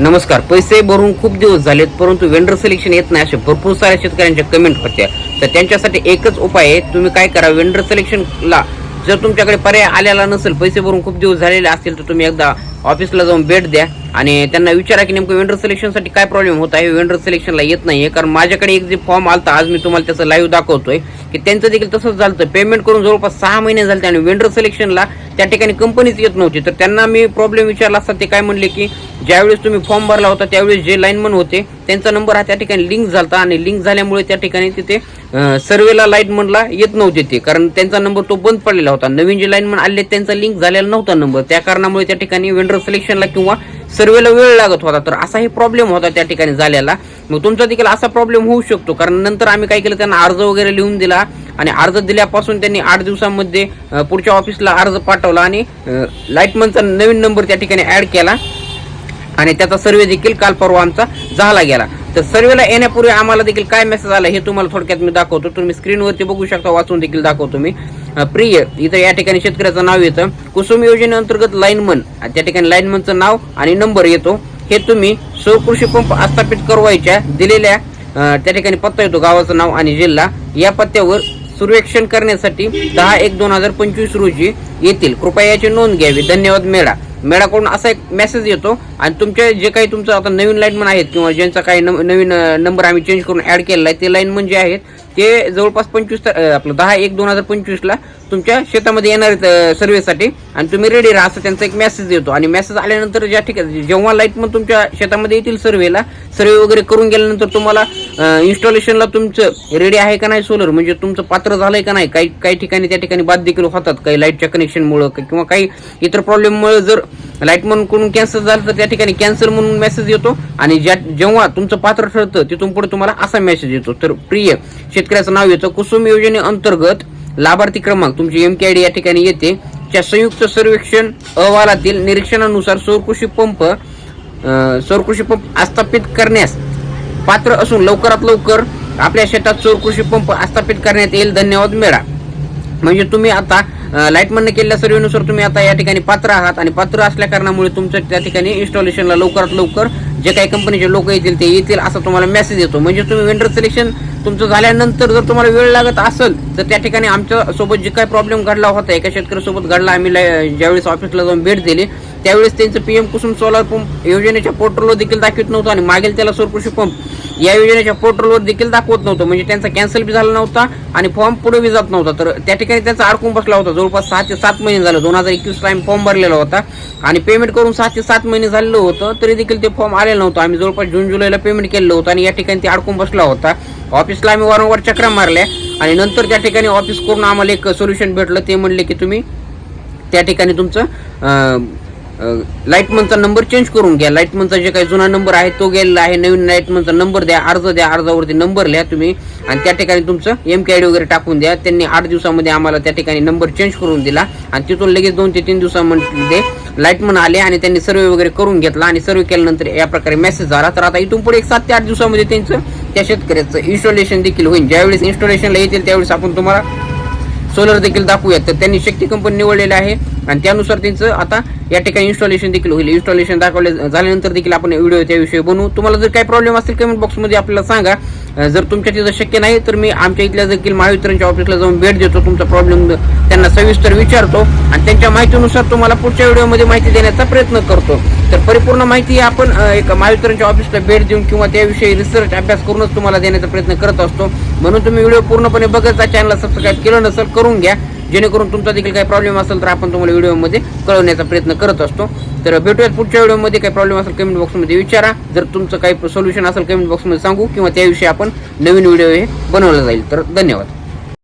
नमस्कार. पैसे भरून खूप दिवस झालेत परंतु वेंडर सिलेक्शन येत नाही असे भरपूर साऱ्या शेतकऱ्यांच्या कमेंट होत्या. तर त्यांच्यासाठी एकच उपाय आहे तुम्ही काय करा वेंडर सिलेक्शनला जर तुमच्याकडे पर्याय आलेला नसेल पैसे भरून खूप दिवस झालेले असतील तर तुम्ही एकदा ऑफिसला जाऊन भेट द्या आणि त्यांना विचारा की नेमकं वेंडर सिलेक्शनसाठी काय प्रॉब्लेम होत आहे वेंडर सिलेक्शनला येत नाहीये. कारण माझ्याकडे एक जे फॉर्म आलता आज मी तुम्हाला त्याचं लाईव्ह दाखवतोय की त्यांचं देखील तसंच झालं पेमेंट करून जवळपास सहा महिने झाले आणि वेंडर सिलेक्शनला त्या ठिकाणी कंपनीच येत नव्हती. तर त्यांना मी प्रॉब्लेम विचारला असता ते काय म्हणले की ज्यावेळेस तुम्ही फॉर्म भरला होता त्यावेळेस जे लाईनमन होते त्यांचा नंबर हा त्या ठिकाणी लिंक झाला आणि लिंक झाल्यामुळे त्या ठिकाणी तिथे सर्वेला लाईनमनला येत नव्हते ते. कारण त्यांचा नंबर तो बंद पडलेला होता. नवीन जे लाईनमन आले त्यांचा लिंक झालेला नव्हता नंबर त्या कारणामुळे त्या ठिकाणी वेंडर सिलेक्शनला किंवा सर्वेला वेळ लागत होता. तर असाही प्रॉब्लेम होता त्या ठिकाणी झालेला. मग तुमचा देखील असा प्रॉब्लेम होऊ शकतो. कारण नंतर आम्ही काय केलं त्यांना अर्ज वगैरे लिहून दिला आणि अर्ज दिल्यापासून त्यांनी आठ दिवसांमध्ये पुढच्या ऑफिसला अर्ज पाठवला आणि लाईटमनचा नवीन नंबर त्या ठिकाणी ऍड केला. आणि त्याचा सर्वे देखील काल परवा आमचा झाला गेला. तर सर्वेला येण्यापूर्वी आम्हाला देखील काय मेसेज आला हे तुम्हाला थोडक्यात मी दाखवतो. तुम्ही स्क्रीनवरती बघू शकता वाचून देखील दाखवतो मी. प्रिय इथं या ठिकाणी शेतकऱ्याचं नाव येतं. कुसुम योजनेअंतर्गत लाईनमन त्या ठिकाणी लाईनमनचं नाव आणि नंबर येतो. हे तुम्ही स्वकृषी पंप आस्थापित करवायच्या दिलेल्या त्या ठिकाणी पत्ता येतो गावाचं नाव आणि जिल्हा. या पत्त्यावर सर्वेक्षण करण्यासाठी दहा एक दोन हजार पंचवीस रोजी येतील. कृपया याची नोंद घ्यावी. धन्यवाद मेळा. मेळाकडून असा एक मेसेज येतो आणि तुमचे जे काही तुमचं आता नवीन लाईनमन आहेत किंवा ज्यांचा काही नव- नवीन नंबर आम्ही चेंज करून ऍड केलेला आहे ते लाईनमन जे म्हणजे आहेत. ते जवळपास पंचवीस आपलं दहा एक दोन हजार पंचवीसला तुमच्या शेतामध्ये येणार सर्वेसाठी आणि तुम्ही रेडी राहा असं त्यांचा एक मेसेज येतो. आणि मेसेज आल्यानंतर ज्या ठिकाणी जेव्हा लाइट मग तुमच्या शेतामध्ये येतील सर्वेला सर्वे वगैरे करून गेल्यानंतर तुम्हाला इन्स्टॉलेशनला तुमचं रेडी आहे का नाही सोलर म्हणजे तुमचं पात्र झालंय का नाही? काही काही ठिकाणी त्या ठिकाणी बाद देखील होतात. काही लाईटच्या कनेक्शनमुळं किंवा काही इतर प्रॉब्लेममुळे जर लाईटमनकडून कॅन्सल झालं तर त्या ठिकाणी कॅन्सल म्हणून मेसेज येतो. आणि ज्या जेव्हा तुमचं पात्र ठरतं तिथून पुढे तुम्हाला असा मेसेज येतो. तर प्रिय शेत शेतकऱ्याचं नाव येतं. कुसुम योजनेअंतर्गत लाभार्थी क्रमांक तुमची एम के आय डी या ठिकाणी येते. च्या संयुक्त सर्वेक्षण अहवालातील निरीक्षणानुसार सौरकृषी पंप सौरकृषी पंप आस्थापित करण्यास पात्र असून लवकरात लवकर आपल्या शेतात सौरकृषी पंप आस्थापित करण्यात येईल. धन्यवाद मिळा. म्हणजे तुम्ही आता लाइट म्हणणं केलेल्या सर्वेनुसार तुम्ही आता या ठिकाणी पात्र आहात आणि पात्र असल्या कारणामुळे तुमचं त्या ठिकाणी इन्स्टॉलेशनला लवकरात लवकर जे काही कंपनीचे लोक येतील ते येतील असा तुम्हाला मेसेज येतो. म्हणजे तुम्ही वेंडर सिलेक्शन तुमचं झाल्यानंतर जर तुम्हाला वेळ लागत असेल तर त्या ठिकाणी आमच्यासोबत जे काही प्रॉब्लेम घडला होता एका शेतकऱ्यासोबत घडला. आम्ही ज्यावेळेस ऑफिसला जाऊन भेट दिली त्यावेळेस त्यांचं पीएम कुसुम सोलार पंप योजनेच्या पोर्टलवर देखील दाखवत नव्हतं आणि मागेल त्याला सौरकृषी पंप या योजनेच्या पोर्टलवर देखील दाखवत नव्हतं. म्हणजे त्यांचा कॅन्सल बी झाला नव्हता आणि फॉर्म पुढे बी जात नव्हता. तर त्या ठिकाणी त्यांचा अडकून बसला होता. जवळपास सहा ते सात महिने झालं. दोन हजार एकवीसला आम्ही फॉर्म भरलेला होता. आणि पेमेंट करून सहा ते सात महिने झालेलं होतं. तरी देखील ते फॉर्म आलेलं नव्हतं. आम्ही जवळपास जून जुलैला पेमेंट केलेलं होतं आणि या ठिकाणी ते अडकून बसला होता. ऑफिसला आम्ही वारंवार चक्रा मारल्या आणि नंतर त्या ठिकाणी ऑफिस करून आम्हाला एक सोल्युशन भेटलं. ते म्हणले की तुम्ही त्या ठिकाणी तुमचं लाईटमनचा नंबर चेंज करून घ्या. लाईटमनचा जे काही जुना नंबर आहे तो गेलेला आहे. नवीन लाईटमनचा नंबर द्या अर्ज द्या अर्जावरती नंबर लिहा तुम्ही. आणि त्या ठिकाणी तुमचं एम के आय डी वगैरे टाकून द्या. त्यांनी आठ दिवसामध्ये आम्हाला त्या ठिकाणी नंबर चेंज करून दिला. आणि तिथून लगेच दोन ते तीन दिवसामध्ये लाईटमन आले आणि त्यांनी सर्वे वगैरे करून घेतला आणि सर्वे केल्यानंतर या प्रकारे मेसेज झाला. तर आता इथून पुढे एक सात ते आठ दिवसामध्ये त्यांचं त्या शेतकऱ्याचं इन्स्टॉलेशन देखील होईल. ज्यावेळेस इन्स्टॉलेशनला येतील त्यावेळेस आपण तुम्हाला सोलर देखील दाखवूयात. तर त्यांनी शक्ती कंपनी निवडलेली आहे. आणि त्यानुसार त्यांचं आता या ठिकाणी इन्स्टॉलेशन देखील होईल. इन्स्टॉलेशन दाखवले झाल्यानंतर देखील आपण व्हिडिओ त्याविषयी बनवू. तुम्हाला जर काही प्रॉब्लेम असेल कमेंट बॉक्समध्ये आपल्याला सांगा. जर तुमच्या तिथं शक्य नाही तर मी आमच्या इथल्या देखील महावितरणच्या ऑफिसला जाऊन भेट देतो. तुमचा प्रॉब्लेम त्यांना सविस्तर विचारतो. आणि त्यांच्या माहितीनुसार तुम्हाला पुढच्या व्हिडिओमध्ये माहिती देण्याचा प्रयत्न करतो. तर परिपूर्ण माहिती आपण एक महावितरणच्या ऑफिसला भेट देऊन किंवा त्याविषयी रिसर्च अभ्यास करूनच तुम्हाला देण्याचा प्रयत्न करत असतो. म्हणून तुम्ही व्हिडिओ पूर्णपणे बघत जा. चॅनलला सबस्क्राईब केलं नसेल करून घ्या. जेणेकरून तुमचा देखील काही प्रॉब्लेम असेल तर आपण तुम्हाला व्हिडिओमध्ये कळवण्याचा प्रयत्न करत असतो. तर भेटूयात पुढच्या व्हिडिओमध्ये. काही प्रॉब्लेम असेल कमेंट बॉक्समध्ये विचारा. जर तुमचं काही सोल्युशन असेल कमेंट बॉक्समध्ये सांगू किंवा त्याविषयी आपण नवीन व्हिडिओ हे बनवला जाईल. तर धन्यवाद.